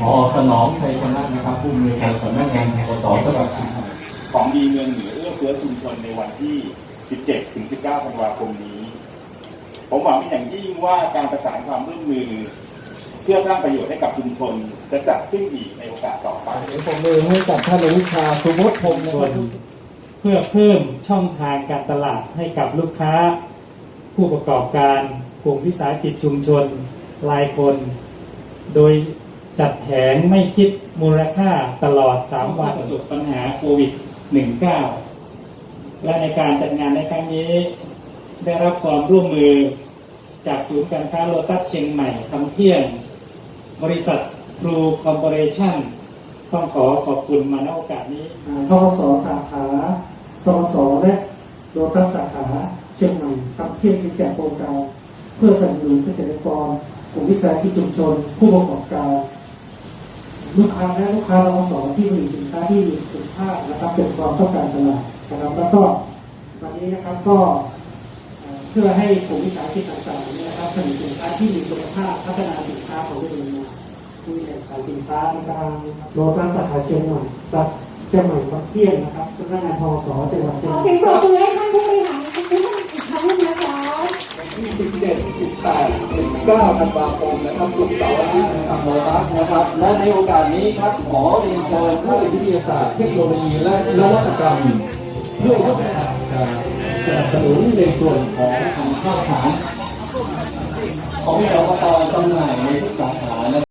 พอสนองชัยชนะนะครับผู้อำนวยการสำนักงานกสจังหวัดเชียงใหม่ของดีเมืองเหนือเอื้อเฟื้อชุมชนในวันที่ 17 ถึง 19 ธันวาคมนี้ ผมหวังเป็นอย่างยิ่งว่าการประสานความร่วมมือ เพื่อสร้างประโยชน์ให้กับชุมชนจะจัดขึ้นอีกในโอกาสต่อไปผมมือให้กับท่านลูกค้าสุมดพงศ์นะครับเพื่อเพิ่มช่องทางการตลาดให้กับลูกค้า ผู้ประกอบการกลุ่มวิสาหกิจชุมชนรายคน โดย จัดแผงไม่คิดมูลค่าตลอด 3 วันประสบปัญหาโควิด -19 และในการจัดงานในครั้งนี้ ได้รับความร่วมมือจากศูนย์การค้าโลตัสเชียงใหม่คำเที่ยง บริษัท True Corporation ต้องขอขอบคุณมาณโอกาสนี้ทกสสาขาทกสและโลตัสสาขาเชียงใหม่ทำเที่ยงที่แก่โครงการเพื่อสนับสนุนเกษตรกรกลุ่มวิสาหกิจชุมชน ผู้ประกอบการ ลูกค้าและลูกค้าทกสอที่ผลิตสินค้าที่มีคุณภาพนะครับเป็นความต้องการตลาดนะครับแล้วก็วันนี้นะครับก็เพื่อให้กลุ่มวิสาหกิจต่างๆเนี่ยนะครับผลิตสินค้าที่มีคุณภาพพัฒนาสินค้าของตัวเองมามีแหล่งขายสินค้าในการโลตัสสาขาเชียงใหม่สักเชียงใหม่ฟักเที่ยงนะครับสำนักงานพอสจังหวัดเชียงใหม่ 17 18 19ธันวาคมนะครับสุกร์เสาร์อาทิตย์นะครับโลตัสนะครับ และในโอกาสนี้ครับขอเรียนเชิญผู้วิทยาศาสตร์เทคโนโลยีและนวัตกรรมเพื่อยกระดับการสนับสนุนในส่วนของข้าวสารของอบตจำหน่ายในทุกสาขา